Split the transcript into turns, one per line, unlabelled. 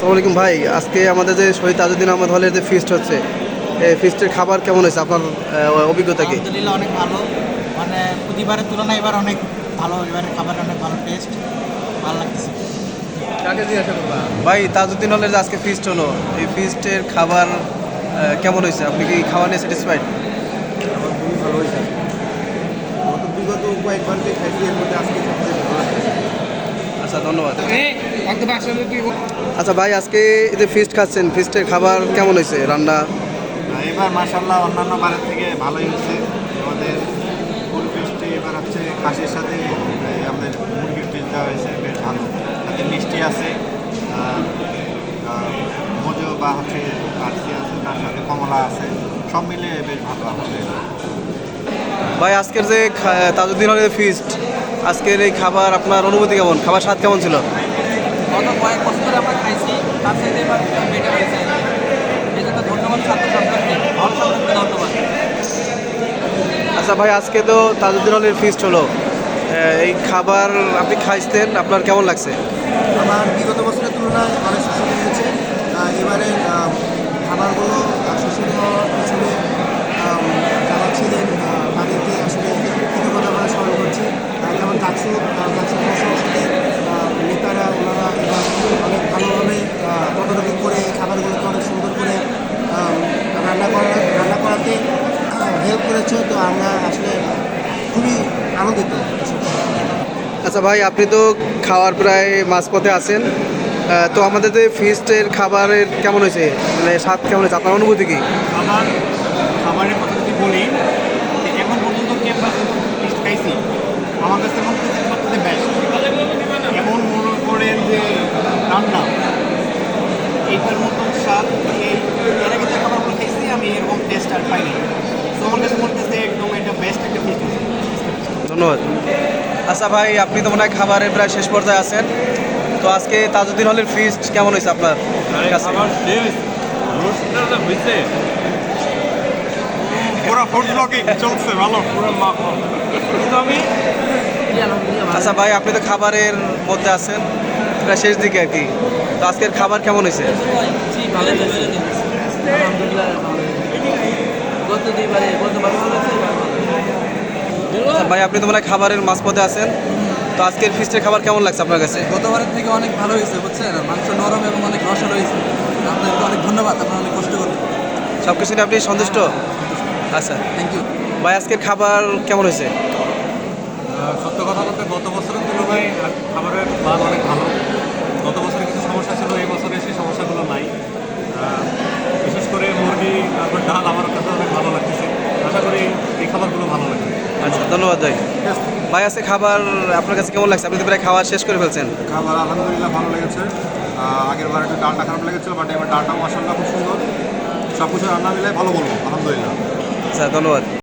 আসসালামু আলাইকুম ভাই। আজকে আমাদের যে শহীদ তাজউদ্দিন আহমদ হলের যে ফিস্ট হচ্ছে এই ফিস্টের খাবার কেমন হয়েছে? আপনার অভিজ্ঞতা কি?
আলহামদুলিল্লাহ অনেক ভালো। মানে প্রতিবারের তুলনায় এবার অনেক ভালো এবারের খাবার অনেক ভালো টেস্ট ভালো লাগতেছে।
ভাই? তাজউদ্দিন হলের যে আজকে ফিস্ট হলো এই ফিস্টের খাবার কেমন হয়েছে? আপনি কি খাওয়া নিয়ে স্যাটিসফাইড
আমার খুবই ভালো হয়েছে। গত বিগত কয়েকবার যে খাইছি এর মধ্যে আজকে সবচেয়ে ভালো লাগছে
আচ্ছা ধন্যবাদ। আচ্ছা ভাই আজকে এই যে ফিস্ট খাচ্ছেন ফিস্টের খাবার কেমন হয়েছে রান্না?
এবার মাসাল্লাহ অন্যান্য বারের থেকে ভালোই হয়েছে। আমাদের ফুল ফিস্টে এবার হচ্ছে খাসির সাথে আমাদের মুরগির পিস দেওয়া হয়েছে বেশ ভালো। সাথে মিষ্টি আছে মজো বা হচ্ছে কাঠি আছে তার সাথে কমলা আছে সব মিলে বেশ ভালো আলহামদুলিল্লাহ
ভাই আজকের যে খা- তাজউদ্দিন হলের ফিস্ট আজকের এই খাবার আপনার অনুভূতি কেমন? খাবার স্বাদ কেমন ছিল?
গত কয়েক বছর ধরে আমরা খাইছি তার সাথে এবার বেটার হয়েছে। এই জন্য ধন্যবাদ ছাত্র ধন্যবাদ।
আচ্ছা ভাই আজকে তো তাজউদ্দিন হলের ফিস্ট হলো এই খাবার আপনি খাইছেন আপনার কেমন লাগছে?
আমার বিগত বছরের তুলনায় অনেক সুস্বাদু হয়েছে আহ, এবারে আহ, খাবারগুলো আহ, সুস্বাদু হওয়ার পিছনে আম, যারা ছিলেন আহ, তাদেরকে আসলে কৃতজ্ঞতা আমরা স্মরণ করছি আহ, যেমন চাকসু চাকসু সংসদের নেতারা ওনারা এবার অনেক ভালোভাবে আহ, তদারকি করে এই খাবারগুলোকে অনেক সুন্দর করে আম, রান্না করা রান্না করাতে হেল্প করেছে তো আমরা আসলে খুবই আনন্দিত।
আচ্ছা ভাই আপনি তো খাওয়ার প্রায় মাঝপথে আছেন। তো আমাদের যে ফিস্টের খাবারের কেমন হয়েছে? মানে স্বাদ কেমন হয়েছে? আপনার অনুভূতি কি?
আমার খাবারের কথা যদি বলি এখন পর্যন্ত ক্যাম্পাস ফিস্ট খাইছি। আমার কাছে মনে হচ্ছে সবথেকে বেস্ট এমন মনে করেন যে রান্না। এইটার মতন স্বাদ এই এর আগে যে খাবারগুলো খাইছি আমি এরকম টেস্ট আর পাইনি। তো আমার কাছে মনে হচ্ছে একদম এটা বেস্ট একটা ফিস্ট
ধন্যবাদ। আচ্ছা ভাই আপনি তো মনে হয় খাবারের প্রায় শেষ পর্যায়ে আছেন। তো আজকে তাজউদ্দিন হলের ফিস্ট কেমন হয়েছে আপনার
চলছে ভালো।
আচ্ছা ভাই আপনি তো খাবারের মধ্যে আছেন প্রায় শেষ দিকে আর কি। তো আজকের খাবার কেমন হয়েছে?
জি ভালো হয়েছে আলহামদুলিল্লাহ
ভাই আপনি তো মানে হয় খাবারের মাঝপথে আছেন। তো আজকের ফিস্টের খাবার কেমন লাগছে আপনার কাছে?
গতবারের থেকে অনেক ভালো হয়েছে বুঝছেন? মাংস নরম এবং অনেক রসালো হয়েছে। আপনাদেরকে অনেক ধন্যবাদ আপনারা অনেক কষ্ট করবেন।
সব কিছু নিয়ে আপনি সন্তুষ্ট? আচ্ছা।
থ্যাংক ইউ
ভাই আজকের খাবার কেমন হয়েছে?
সত্য কথা বলতে গত বছরের তুলনায় খাবারের মান অনেক ভালো গত বছরে কিছু সমস্যা ছিল এই বছরে সেই সমস্যাগুলো নাই আহ, বিশেষ করে মুরগি তারপর ডাল আমার কাছে অনেক ভালো লাগতেছে আশা করি এই খাবারগুলো ভালো লাগবে
আচ্ছা ধন্যবাদ ভাই। ভাই আছে খাবার আপনার কাছে কেমন লাগছে? আপনি তো প্রায় খাবার শেষ করে ফেলছেন।
খাবার আলহামদুলিল্লাহ ভালো লেগেছে। আগের বার একটু ডালটা খারাপ লেগেছিল বাট এবার ডালটাও মশাল্লা খুব সুন্দর। সব কিছু রান্না মিলে ভালো বলব আলহামদুলিল্লাহ।
স্যার ধন্যবাদ।